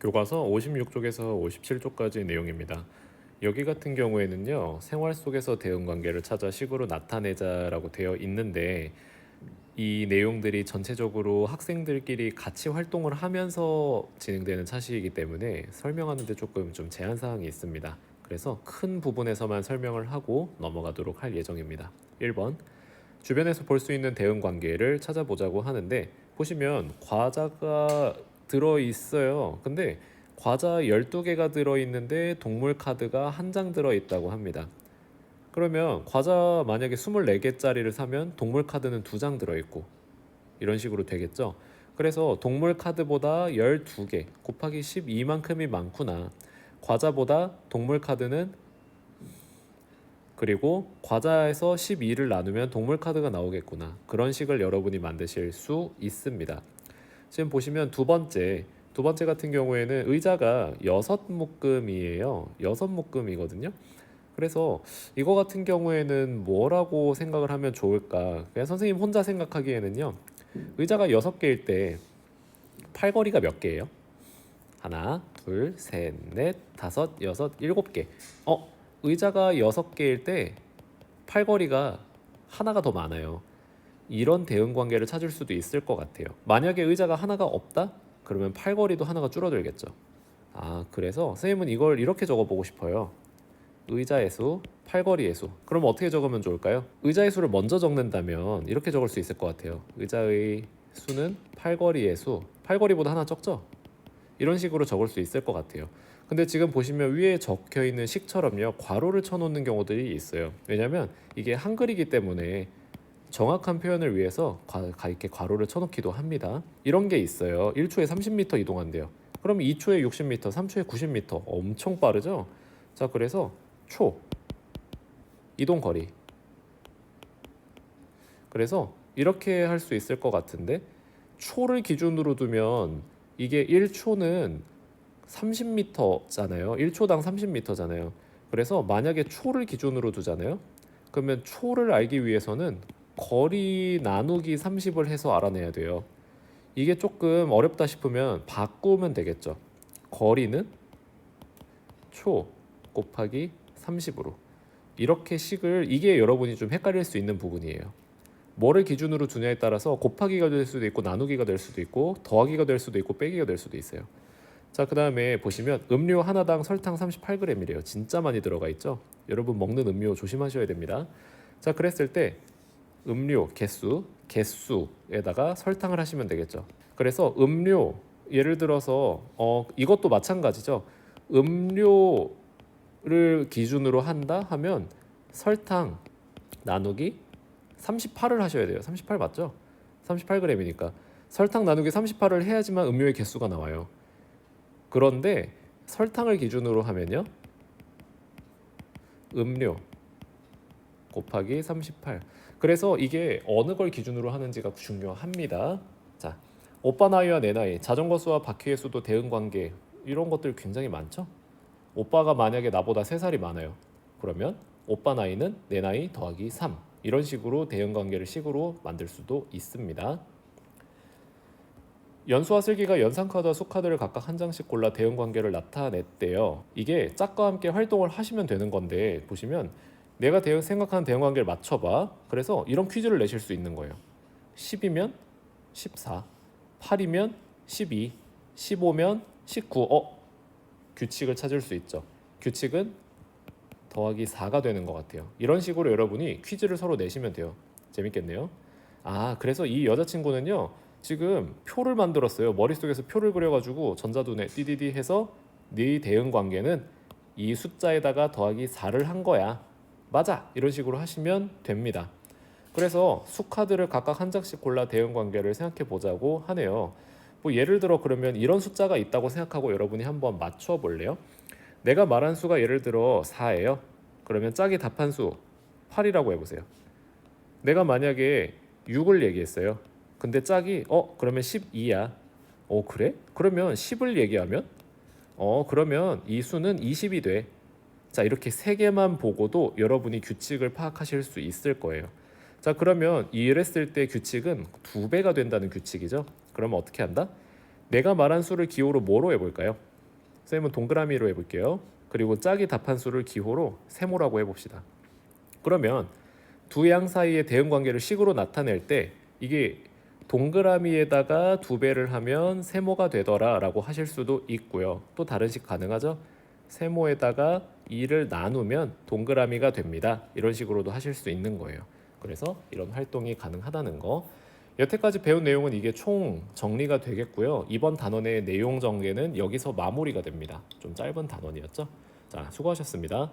교과서 56쪽에서 57쪽까지 내용입니다. 여기 같은 경우에는요, 생활 속에서 대응 관계를 찾아 식으로 나타내자라고 되어 있는데, 이 내용들이 전체적으로 학생들끼리 같이 활동을 하면서 진행되는 차시이기 때문에 설명하는데 조금 좀 제한 사항이 있습니다. 그래서 큰 부분에서만 설명을 하고 넘어가도록 할 예정입니다. 1번 주변에서 볼 수 있는 대응 관계를 찾아보자고 하는데 보시면 과자가 들어 있어요. 근데 과자 12개가 들어 있는데 동물 카드가 한 장 들어 있다고 합니다. 그러면 과자 만약에 24개짜리를 사면 동물 카드는 두 장 들어 있고 이런 식으로 되겠죠. 그래서 동물 카드보다 12개 곱하기 12만큼이 많구나. 과자보다 동물 카드는 그리고 과자에서 12를 나누면 동물 카드가 나오겠구나. 그런 식을 여러분이 만드실 수 있습니다. 지금 보시면 두 번째, 두 번째 같은 경우에는 의자가 여섯 묶음이에요. 여섯 묶음이거든요. 그래서 이거 같은 경우에는 뭐라고 생각을 하면 좋을까? 그냥 선생님 혼자 생각하기에는요. 의자가 여섯 개일 때 팔걸이가 몇 개예요? 하나, 둘, 셋, 넷, 다섯, 여섯, 일곱 개. 어, 의자가 여섯 개일 때 팔걸이가 하나가 더 많아요. 이런 대응 관계를 찾을 수도 있을 것 같아요. 만약에 의자가 하나가 없다? 그러면 팔걸이도 하나가 줄어들겠죠. 아, 그래서 선생님은 이걸 이렇게 적어 보고 싶어요. 의자의 수, 팔걸이의 수. 그럼 어떻게 적으면 좋을까요? 의자의 수를 먼저 적는다면 이렇게 적을 수 있을 것 같아요. 의자의 수는 팔걸이의 수. 팔걸이보다 하나 적죠? 이런 식으로 적을 수 있을 것 같아요. 근데 지금 보시면 위에 적혀 있는 식처럼요 괄호를 쳐놓는 경우들이 있어요. 왜냐하면 이게 한글이기 때문에 정확한 표현을 위해서 과, 가 이렇게 괄호를 쳐놓기도 합니다. 이런 게 있어요. 1초에 30m 이동한대요. 그럼 2초에 60m, 3초에 90m 엄청 빠르죠? 자 그래서 초 이동 거리 그래서 이렇게 할 수 있을 것 같은데 초를 기준으로 두면 이게 1초는 30m잖아요. 1초당 30m잖아요. 그래서 만약에 초를 기준으로 두잖아요. 그러면 초를 알기 위해서는 거리 나누기 30을 해서 알아내야 돼요. 이게 조금 어렵다 싶으면 바꾸면 되겠죠. 거리는 초 곱하기 30으로 이렇게 식을 이게 여러분이 좀 헷갈릴 수 있는 부분이에요. 뭐를 기준으로 두냐에 따라서 곱하기가 될 수도 있고 나누기가 될 수도 있고 더하기가 될 수도 있고 빼기가 될 수도 있어요. 자, 그다음에 보시면 음료 하나당 설탕 38g이래요. 진짜 많이 들어가 있죠. 여러분 먹는 음료 조심하셔야 됩니다. 자, 그랬을 때 음료 개수, 개수에다가 설탕을 하시면 되겠죠. 그래서 음료 예를 들어서 어 이것도 마찬가지죠. 음료를 기준으로 한다 하면 설탕 나누기 38을 하셔야 돼요. 38 맞죠? 38g이니까 설탕 나누기 38을 해야지만 음료의 개수가 나와요. 그런데 설탕을 기준으로 하면요. 음료 곱하기 38. 그래서 이게 어느 걸 기준으로 하는지가 중요합니다. 자, 오빠 나이와 내 나이, 자전거 수와 바퀴의 수도 대응 관계 이런 것들 굉장히 많죠. 오빠가 만약에 나보다 3살이 많아요. 그러면 오빠 나이는 내 나이 더하기 3 이런 식으로 대응 관계를 식으로 만들 수도 있습니다. 연수와 슬기가 연산 카드와 수 카드를 각각 한 장씩 골라 대응 관계를 나타냈대요. 이게 짝과 함께 활동을 하시면 되는 건데 보시면 내가 대응 생각하는 대응 관계를 맞춰봐. 그래서 이런 퀴즈를 내실 수 있는 거예요. 10이면 14, 8이면 12, 15면 19. 어 규칙을 찾을 수 있죠. 규칙은 더하기 4가 되는 것 같아요. 이런 식으로 여러분이 퀴즈를 서로 내시면 돼요. 재밌겠네요. 아 그래서 이 여자친구는요 지금 표를 만들었어요. 머릿속에서 표를 그려가지고 전자두뇌 띠디디 해서 네 대응 관계는 이 숫자에다가 더하기 4를 한 거야. 맞아. 이런 식으로 하시면 됩니다. 그래서 수 카드를 각각 한 장씩 골라 대응 관계를 생각해 보자고 하네요. 뭐 예를 들어 그러면 이런 숫자가 있다고 생각하고 여러분이 한번 맞춰 볼래요? 내가 말한 수가 예를 들어 4예요. 그러면 짝이 답한 수 8이라고 해 보세요. 내가 만약에 6을 얘기했어요. 근데 짝이 어 그러면 12야. 어 그래? 그러면 10을 얘기하면 어 그러면 이 수는 20이 돼. 자 이렇게 세 개만 보고도 여러분이 규칙을 파악하실 수 있을 거예요. 자 그러면 이랬을 때 규칙은 두 배가 된다는 규칙이죠. 그러면 어떻게 한다? 내가 말한 수를 기호로 뭐로 해볼까요? 쌤은 동그라미로 해볼게요. 그리고 짝이 답한 수를 기호로 세모라고 해봅시다. 그러면 두 양 사이의 대응 관계를 식으로 나타낼 때 이게 동그라미에다가 두 배를 하면 세모가 되더라라고 하실 수도 있고요. 또 다른 식 가능하죠? 세모에다가 2를 나누면 동그라미가 됩니다. 이런 식으로도 하실 수 있는 거예요. 그래서 이런 활동이 가능하다는 거. 여태까지 배운 내용은 이게 총 정리가 되겠고요. 이번 단원의 내용 전개는 여기서 마무리가 됩니다. 좀 짧은 단원이었죠? 자, 수고하셨습니다.